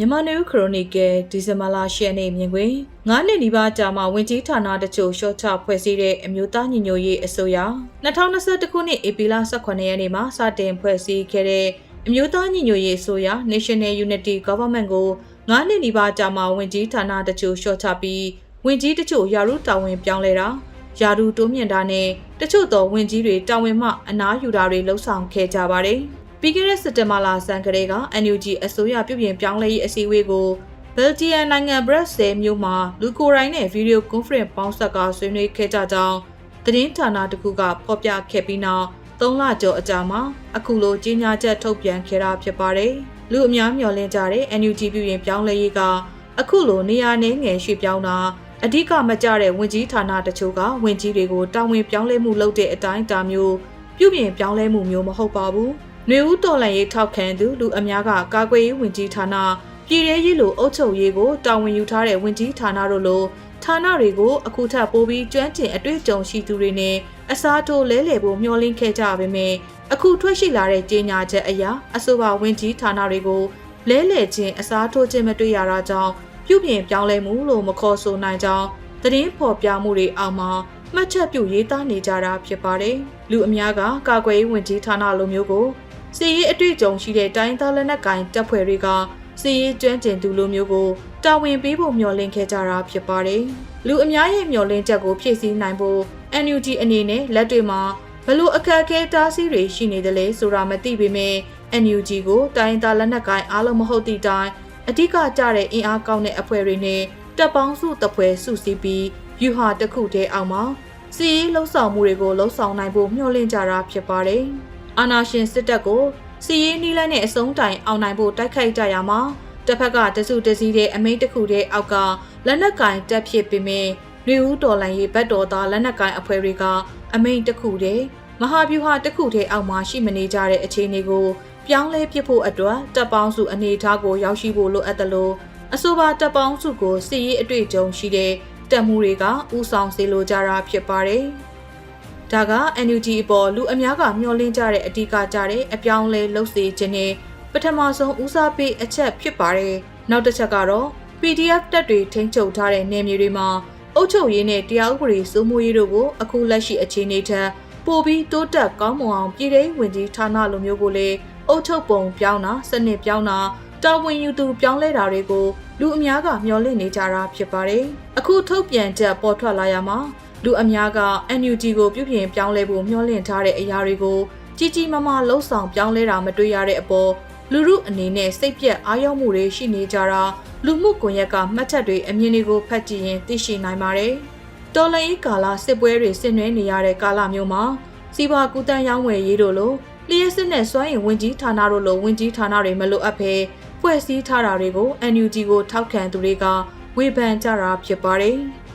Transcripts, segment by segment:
မြန်မာနေဦးခရိုနီကယ်ဒီဇင်ဘာလ10ရက်နေ့မြင်ကွင်း9နှစ်နီးပါးကြာမှဝင်ကြီးဌာနတချို့ရှော့ချဖွဲ့စည်းတဲ့အမျိုးသားညီညွတ်ရေးအစိုးရ2021ခုနှစ်ဧပြီလ18ရက်နေ့မှာစတင်ဖွဲ့စည်းခဲ့တဲ့အမျိုးသားညီညွတ်ရေးအစိုးရ National Unity Government ကို9နှစ်နီးပါးကြာမှဝင်ကြီးဌာနတချို့ရှော့ချပြီးဝင်ကြီးတချို့ယာရုတာဝန်ပြောင်းလဲတာယာရုတိုးမြင့်တာနဲ့တချို့သောဝင်ကြီးတွေတာဝန်မှအနားယူတာတွေလှုံ့ဆော်ခဲ့ကြပါတယ်။ ပြီးခဲ့တဲ့စက်တင်ဘာလဆန်းကလေးက NUG အစိုးရပြုပြင်ပြောင်းလဲရေးအစည်းအဝေးကိုဘယ်ဂျီယံနိုင်ငံဘရက်ဆဲမြို့မှာလူကိုယ်တိုင်နဲ့ဗီဒီယိုကွန်ဖရင့်ပေါင်းဆက်ကဆွေးနွေးခဲ့ကြကြောင်းသတင်းဌာနတစ်ခုကဖော်ပြခဲ့ပြီးနောက်၃လကျော်အကြာမှာအခုလိုကြေညာချက်ထုတ်ပြန်ခဲ့တာဖြစ်ပါတယ်။လူအများမျှော်လင့်ကြတဲ့ NUG ပြုပြင်ပြောင်းလဲရေးကအခုလိုနေရာနေငယ်ရွှေ့ပြောင်းတာအဓိကမကျတဲ့ဝင်ကြီးဌာနတချို့ကဝင်ကြီးတွေကိုတာဝန်ပြောင်းလဲမှုလုပ်တဲ့အတိုင်းအတာမျိုးပြုပြင်ပြောင်းလဲမှုမျိုးမဟုတ်ပါဘူး။ နေဦးတော်လန်ရေးထောက်ခံသူလူအများကကာကွယ်ရေးဝင်ကြီးဌာနပြည်ထရေးလိုအုပ်ချုပ်ရေးကိုတာဝန်ယူထားတဲ့ဝင်ကြီးဌာနတို့လိုဌာနတွေကိုအခုထပ်ပိုးပြီးကျွမ်းကျင်အတွေ့အကြုံရှိသူတွေနဲ့အစားထိုးလဲလှယ်ဖို့မျှော်လင့်ခဲ့ကြပါပေမဲ့အခုထွက်ရှိလာတဲ့ကြေညာချက်အရအဆိုပါဝင်ကြီးဌာနတွေကိုလဲလှယ်ခြင်းအစားထိုးခြင်းမတွေ့ရတာကြောင့်ပြုပြင်ပြောင်းလဲမှုလို့မခေါ်ဆိုနိုင်ကြောင်းသတင်းဖော်ပြမှုတွေအောက်မှာမှတ်ချက်ပြုရေးသားနေကြတာဖြစ်ပါတယ်။လူအများကကာကွယ်ရေးဝင်ကြီးဌာနလိုမျိုးကို စီရေးအတွေ့အကြုံရှိတဲ့တိုင်းသားလက်နက်ကိုင်တပ်ဖွဲ့တွေကစီရေးကျွမ်းကျင်သူလိုမျိုးကိုတာဝန်ပေးဖို့မျှော်လင့်ခဲ့ကြတာဖြစ်ပါတယ်။လူအများရဲ့မျှော်လင့်ချက်ကိုဖြည့်ဆည်းနိုင်ဖို့ NUG အနေနဲ့လက်တွေမှာဘလို့အခက်အခဲတားဆီးတွေရှိနေတယ်လဲဆိုတာမသိပေမဲ့ NUG ကိုတိုင်းသားလက်နက်ကိုင်အားလုံးမဟုတ်သည့်တိုင်အဓိကကြတဲ့အင်အားကောင်းတဲ့အဖွဲ့တွေနဲ့တပ်ပေါင်းစုတပ်ဖွဲ့စုစည်းပြီးယူဟာတစ်ခုတည်းအောင်မှာစီရေးလှုပ်ဆောင်မှုတွေကိုလှုပ်ဆောင်နိုင်ဖို့မျှော်လင့်ကြတာဖြစ်ပါတယ်။ အာနာရှင်စစ်တပ်ကိုစီရေးနီးလန်းနဲ့အစုံတိုင်အောင်နိုင်ဖို့တိုက်ခိုက်ကြရမှာတစ်ဖက်ကတစုတစည်းတဲ့အမိန့်တစ်ခုတည်းအောက်ကလက်နက်ကင်တက်ဖြစ်ပေမဲ့လူဦးတော်လန်ရေးဘတ်တော်သားလက်နက်ကင်အဖွဲ့တွေကအမိန့်တစ်ခုတည်းမဟာဗျူဟာတစ်ခုတည်းအောက်မှာရှိမနေကြတဲ့အခြေအနေကိုပြောင်းလဲပြဖို့အတွက်တပ်ပေါင်းစုအနေအထားကိုရောက်ရှိဖို့လိုအပ်တယ်လို့အဆိုပါတပ်ပေါင်းစုကိုစီရေးအတွေ့အကြုံရှိတဲ့တပ်မှုတွေကဥဆောင်စေလိုကြတာဖြစ်ပါတယ်။ ဒါက NUG အပေါ်လူအများကမျှော်လင့်ကြတဲ့အဓိကကြတဲ့အပြောင်းလဲလုပ်စေခြင်းနဲ့ပထမဆုံးဦးစားပေးအချက်ဖြစ်ပါတယ်။နောက်တစ်ချက်ကတော့ PDF တပ်တွေထိန်းချုပ်ထားတဲ့နယ်မြေတွေမှာအုပ်ချုပ်ရေးနဲ့တရားဥပဒေစိုးမိုးရေးတို့ကိုအခုလက်ရှိအခြေအနေထက်ပိုပြီးတိုးတက်ကောင်းမွန်အောင်ပြည်ထောင်ဝင်ကြီးဌာနလိုမျိုးကိုလည်းအုပ်ချုပ်ပုံပြောင်းတာစနစ်ပြောင်းတာတာဝန်ယူသူပြောင်းလဲတာတွေကိုလူအများကမျှော်လင့်နေကြတာဖြစ်ပါတယ်။အခုထုတ်ပြန်ချက်ပေါ်ထွက်လာရမှာ လူအများက NUG ကိုပြုပြင်ပြောင်းလဲဖို့မျှော်လင့်ထားတဲ့အရာတွေကိုကြီးကြီးမားမားလှုံ့ဆော်ပြောင်းလဲတာမတွေ့ရတဲ့အပေါ်လူမှုအနေနဲ့စိတ်ပြက်အားရမှုတွေရှိနေကြတာလူမှုကွန်ရက်ကမှတ်ချက်တွေအမြင်တွေကိုဖတ်ကြည့်ရင်သိရှိနိုင်ပါတယ်။တော်လန်ရေးကာလစစ်ပွဲတွေဆင်နွှဲနေရတဲ့ကာလမျိုးမှာစီးပွားကူးတန်းရောင်းဝယ်ရေးတို့လိုလျှက်စစ်နဲ့စွမ်းရင်ဝင်ကြီးဌာနတို့လိုဝင်ကြီးဌာနတွေမလိုအပ်ဘဲဖွဲ့စည်းထားတာတွေကို NUG ကိုထောက်ခံသူတွေကဝေဖန်ကြတာဖြစ်ပါတယ်။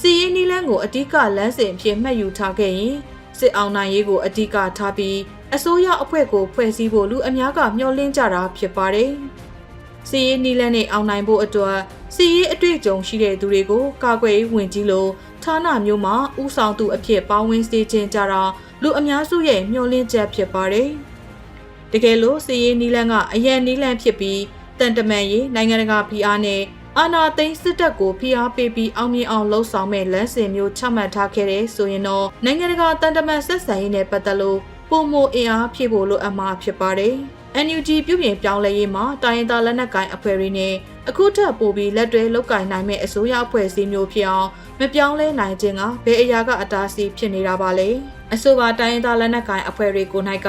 စီရင်နီလန်းကိုအဓိကလမ်းစဉ်အဖြစ်မှတ်ယူထားခဲ့ရင်စစ်အောင်နိုင်ရေးကိုအဓိကထားပြီးအစိုးရအဖွဲ့ကိုဖွဲ့စည်းဖို့လူအများကမျှော်လင့်ကြတာဖြစ်ပါတယ်။စီရင်နီလန်းနဲ့အောင်နိုင်ဖို့အတွက်စီရင်အတွေ့အကြုံရှိတဲ့သူတွေကိုကာကွယ်ရေးဝန်ကြီးလိုဌာနမျိုးမှာဥဆောင်သူအဖြစ်ပါဝင်စေခြင်းကြတာလူအများစုရဲ့မျှော်လင့်ချက်ဖြစ်ပါတယ်။တကယ်လို့စီရင်နီလန်းကအရန်နီလန်းဖြစ်ပြီးတန်တမန်ရေးနိုင်ငံတကာ PR နဲ့ အာဏာသိမ်းစစ်တပ်ကိုဖိအားပေးပြီးအောင်မြင်အောင်လှုံ့ဆော်မဲ့လမ်းစဉ်မျိုးချမှတ်ထားခဲ့တဲ့ဆိုရင်တော့နိုင်ငံတကာတန်တမန်ဆက်ဆံရေးနဲ့ပတ်သက်လို့ပုံမအင်အားဖြည့်ဖို့လိုအပ်မှာဖြစ်ပါတယ်။ NUG ပြုပြင်ပြောင်းလဲရေးမှာတိုင်းရင်းသားလက်နက်ကိုင်အဖွဲ့တွေနဲ့အခုထပ်ပိုပြီးလက်တွဲလုပ်ကင်နိုင်မဲ့အစိုးရအဖွဲ့အစည်းမျိုးဖြစ်အောင်မပြောင်းလဲနိုင်ခြင်းကဘယ်အရာကအတားအဆီးဖြစ်နေတာပါလဲအဆိုပါတိုင်းရင်းသားလက်နက်ကိုင်အဖွဲ့တွေကို၌က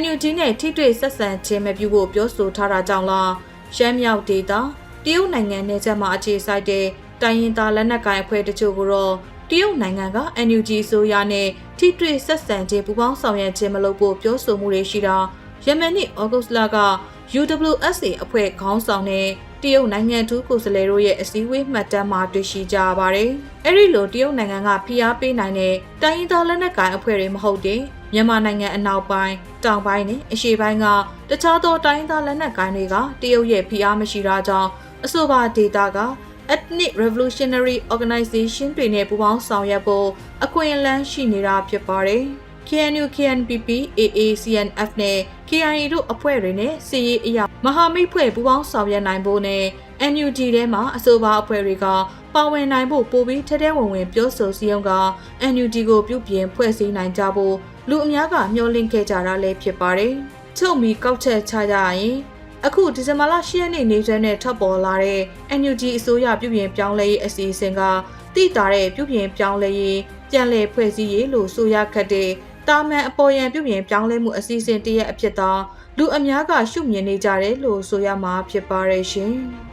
NUG နဲ့ထိတွေ့ဆက်ဆံခြင်းမပြုဖို့ပြောဆိုထားတာကြောင့်လားရှမ်းမြောက်ဒေသ တရုတ်နိုင်ငံနယ်စပ်မှာအခြေစိုက်တဲ့တိုင်းရင်းသားလက်နက်ကိုင်အဖွဲ့တချို့ကိုတော့တရုတ်နိုင်ငံက NUG ဆိုရနဲ့ထိတွေ့ဆက်ဆံခြင်းပူးပေါင်းဆောင်ရွက်ခြင်းမလုပ်ဖို့ပြောဆိုမှုတွေရှိတာယမန်နှစ်ဩဂုတ်လက UWSA အဖွဲ့ခေါင်းဆောင်တဲ့တရုတ်နိုင်ငံထူးကိုယ်စားလှယ်တို့ရဲ့အစည်းအဝေးမှတ်တမ်းမှာတွေ့ရှိကြရပါတယ်။အဲဒီလိုတရုတ်နိုင်ငံကဖိအားပေးနိုင်တဲ့တိုင်းရင်းသားလက်နက်ကိုင်အဖွဲ့တွေမဟုတ်တဲ့မြန်မာနိုင်ငံအနောက်ပိုင်းတောင်ပိုင်းနဲ့အရှေ့ပိုင်းကတခြားသောတိုင်းရင်းသားလက်နက်ကိုင်တွေကတရုတ်ရဲ့ဖိအားမရှိတာကြောင့် အဆိုပါဒေသက Ethnic Revolutionary Organization တွေနဲ့ပူးပေါင်းဆောင်ရွက်ဖို့အခွင့်အလမ်းရှိနေတာဖြစ်ပါတယ်။ KNU KNPP AA CNF နဲ့ KIA တို့အဖွဲ့တွေနဲ့စီရေးအရာမဟာမိတ်ဖွဲ့ပူးပေါင်းဆောင်ရွက်နိုင်ဖို့နဲ့ NUG ထဲမှာအဆိုပါအဖွဲ့တွေကပါဝင်နိုင်ဖို့ပိုပြီးထက်ထဲဝင်ဝင်ပြောဆိုစည်းရုံးက NUG ကိုပြုပြင်ဖွဲ့စည်းနိုင်ကြဖို့လူအများကမျှော်လင့်ခဲ့ကြတာလည်းဖြစ်ပါတယ်။ချုပ်မီကောက်ချက်ချကြရင် အခုဒီဇင်ဘာလ10ရက်နေ့နေ့စွဲနဲ့ထပ်ပေါ်လာတဲ့ NUG အစိုးရပြုပြင်ပြောင်းလဲရေးအစီအစဉ်ကတိတာတဲ့ပြုပြင်ပြောင်းလဲရေးပြန်လည်ဖွဲ့စည်းရေးလို့ဆိုရခတ်တဲ့တာမန်အပေါ်ယံပြုပြင်ပြောင်းလဲမှုအစီအစဉ်တရက်အဖြစ်သာလူအများကရှုမြင်နေကြတယ်လို့ဆိုရမှာဖြစ်ပါရဲ့ရှင်။